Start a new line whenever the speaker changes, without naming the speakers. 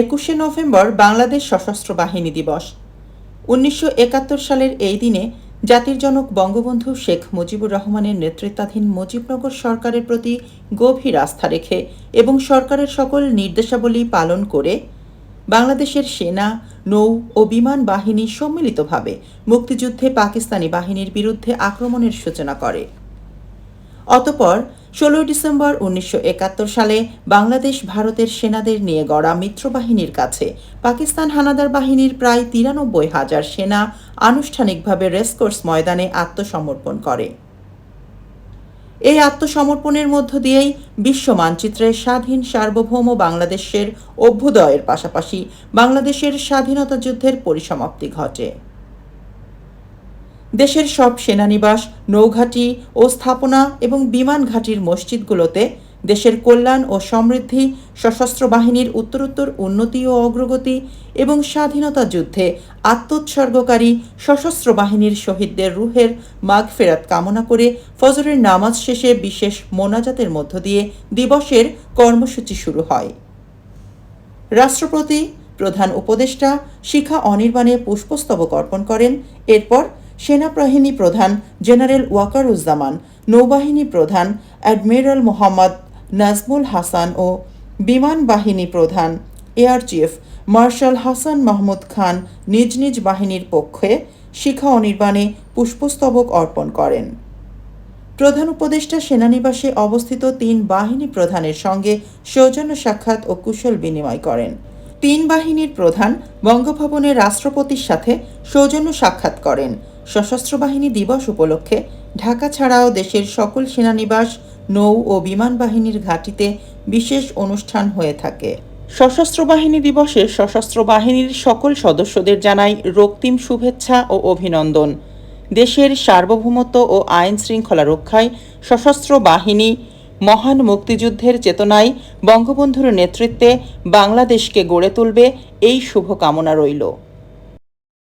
একুশে নভেম্বর বাংলাদেশ সশস্ত্র বাহিনী দিবস। উনিশশো একাত্তর সালের এই দিনে জাতির জনক বঙ্গবন্ধু শেখ মুজিবুর রহমানের নেতৃত্বাধীন মুজিবনগর সরকারের প্রতি গভীর আস্থা রেখে এবং সরকারের সকল নির্দেশাবলী পালন করে বাংলাদেশের সেনা, নৌ ও বিমান বাহিনী সম্মিলিতভাবে মুক্তিযুদ্ধে পাকিস্তানি বাহিনীর বিরুদ্ধে আক্রমণের সূচনা করে। অতপর ষোলোই ডিসেম্বর উনিশশো একাত্তর সালে বাংলাদেশ ভারতের সেনাদের নিয়ে গড়া মিত্রবাহিনীর কাছে পাকিস্তান হানাদার বাহিনীর প্রায় তিরানব্বই হাজার সেনা আনুষ্ঠানিকভাবে রেসকোর্স ময়দানে আত্মসমর্পণ করে। এই আত্মসমর্পণের মধ্য দিয়েই বিশ্ব মানচিত্রে স্বাধীন সার্বভৌম বাংলাদেশের অভ্যুদয়ের পাশাপাশি বাংলাদেশের স্বাধীনতা যুদ্ধের পরিসমাপ্তি ঘটে। দেশের সব সেনানিবাস, নৌঘাঁটি ও স্থাপনা এবং বিমান ঘাঁটির মসজিদগুলোতে দেশের কল্যাণ ও সমৃদ্ধি, সশস্ত্র বাহিনীর উত্তরোত্তর উন্নতি ও অগ্রগতি এবং স্বাধীনতা যুদ্ধে আত্মোৎসর্গকারী সশস্ত্র বাহিনীর শহীদদের রুহের মাগফেরাত কামনা করে ফজরের নামাজ শেষে বিশেষ মোনাজাতের মধ্য দিয়ে দিবসের কর্মসূচি শুরু হয়। রাষ্ট্রপতি, প্রধান উপদেষ্টা শিখা অনির্বাণে পুষ্পস্তবক অর্পণ করেন। এরপর সেনাবাহিনী প্রধান জেনারেল ওয়াকারুজ্জামান, নৌবাহিনী প্রধান অ্যাডমিরাল মোহাম্মদ নাজমুল হাসান ও বিমান বাহিনী প্রধান air chief marshal Hasan Mahmood Khan নিজ নিজ বাহিনীর পক্ষে শিখা অনির্বাণে পুষ্পস্তবক অর্পণ করেন। প্রধান উপদেষ্টা সেনানিবাসে অবস্থিত তিন বাহিনী প্রধানের সঙ্গে সৌজন্য সাক্ষাৎ ও কুশল বিনিময় করেন। তিন বাহিনীর প্রধান বঙ্গভবনের রাষ্ট্রপতির সাথে সৌজন্য সাক্ষাৎ করেন। সশস্ত্র বাহিনী দিবস উপলক্ষে ঢাকা ছাড়াও দেশের সকল সেনানিবাস, নৌ ও বিমান বাহিনীর ঘাঁটিতে বিশেষ অনুষ্ঠান হয়ে থাকে। সশস্ত্র বাহিনী দিবসে সশস্ত্র বাহিনীর সকল সদস্যদের জানাই রক্তিম শুভেচ্ছা ও অভিনন্দন। দেশের সার্বভৌমত্ব ও আইন শৃঙ্খলা রক্ষায় সশস্ত্র বাহিনী মহান মুক্তিযুদ্ধের চেতনায় বঙ্গবন্ধুর নেতৃত্বে বাংলাদেশকে গড়ে তুলবে এই শুভকামনা রইল।